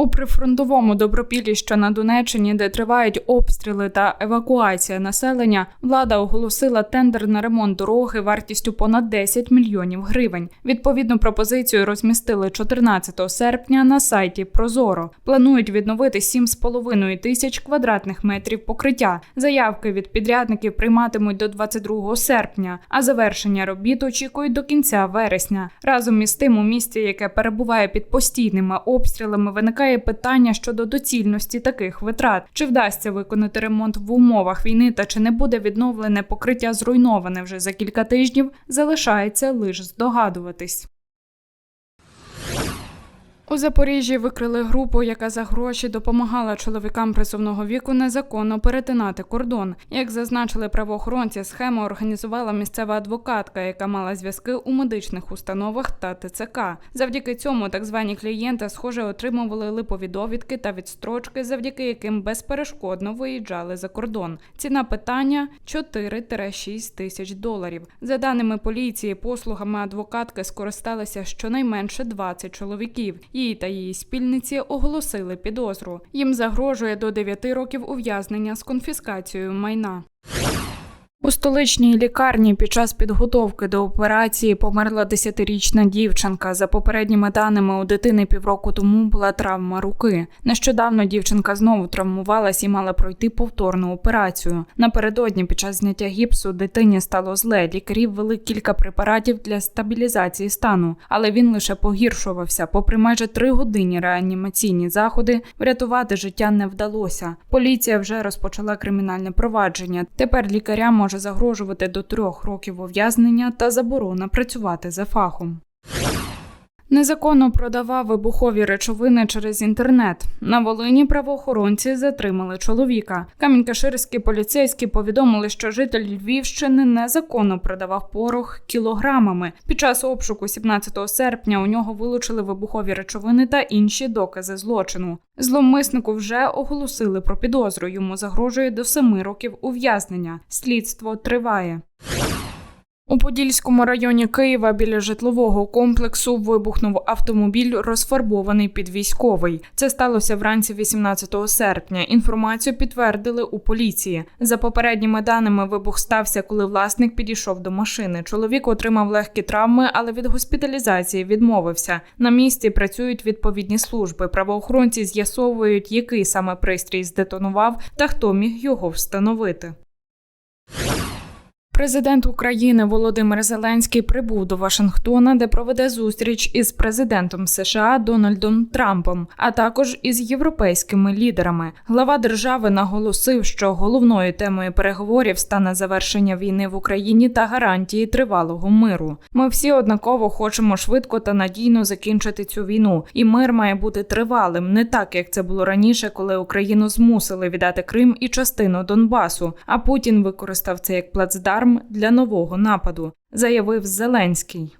У прифронтовому добропіллі, що на Донеччині, де тривають обстріли та евакуація населення, влада оголосила тендер на ремонт дороги вартістю понад 10 мільйонів гривень. Відповідну пропозицію розмістили 14 серпня на сайті Прозоро. Планують відновити 7,5 тисяч квадратних метрів покриття. Заявки від підрядників прийматимуть до 22 серпня, а завершення робіт очікують до кінця вересня. Разом із тим, у місті, яке перебуває під постійними обстрілами, виникає питання щодо доцільності таких витрат: чи вдасться виконати ремонт в умовах війни, та чи не буде відновлене покриття зруйноване вже за кілька тижнів, залишається лише здогадуватись. У Запоріжжі викрили групу, яка за гроші допомагала чоловікам призовного віку незаконно перетинати кордон. Як зазначили правоохоронці, схему організувала місцева адвокатка, яка мала зв'язки у медичних установах та ТЦК. Завдяки цьому так звані клієнти, схоже, отримували липові довідки та відстрочки, завдяки яким безперешкодно виїжджали за кордон. Ціна питання 4-6 тисяч доларів. За даними поліції, послугами адвокатки скористалися щонайменше 20 чоловіків. Її та її спільниці оголосили підозру. Їм загрожує до 9 років ув'язнення з конфіскацією майна. У столичній лікарні під час підготовки до операції померла 10-річна дівчинка. За попередніми даними у дитини півроку тому була травма руки. Нещодавно дівчинка знову травмувалась і мала пройти повторну операцію. Напередодні під час зняття гіпсу дитині стало зле. Лікарі ввели кілька препаратів для стабілізації стану, але він лише погіршувався. Попри майже три годинні реанімаційні заходи, врятувати життя не вдалося. Поліція вже розпочала кримінальне провадження. Тепер лікарям може загрожувати до трьох років ув'язнення та заборона працювати за фахом. Незаконно продавав вибухові речовини через інтернет. На Волині правоохоронці затримали чоловіка. Камінь-Каширські поліцейські повідомили, що житель Львівщини незаконно продавав порох кілограмами. Під час обшуку 17 серпня у нього вилучили вибухові речовини та інші докази злочину. Зловмиснику вже оголосили про підозру. Йому загрожує до семи років ув'язнення. Слідство триває. У Подільському районі Києва біля житлового комплексу вибухнув автомобіль, розфарбований під військовий. Це сталося вранці 18 серпня. Інформацію підтвердили у поліції. За попередніми даними, вибух стався, коли власник підійшов до машини. Чоловік отримав легкі травми, але від госпіталізації відмовився. На місці працюють відповідні служби. Правоохоронці з'ясовують, який саме пристрій здетонував та хто міг його встановити. Президент України Володимир Зеленський прибув до Вашингтона, де проведе зустріч із президентом США Дональдом Трампом, а також із європейськими лідерами. Глава держави наголосив, що головною темою переговорів стане завершення війни в Україні та гарантії тривалого миру. Ми всі однаково хочемо швидко та надійно закінчити цю війну, і мир має бути тривалим, не так як це було раніше, коли Україну змусили віддати Крим і частину Донбасу. А Путін використав це як плацдарм для нового нападу, заявив Зеленський.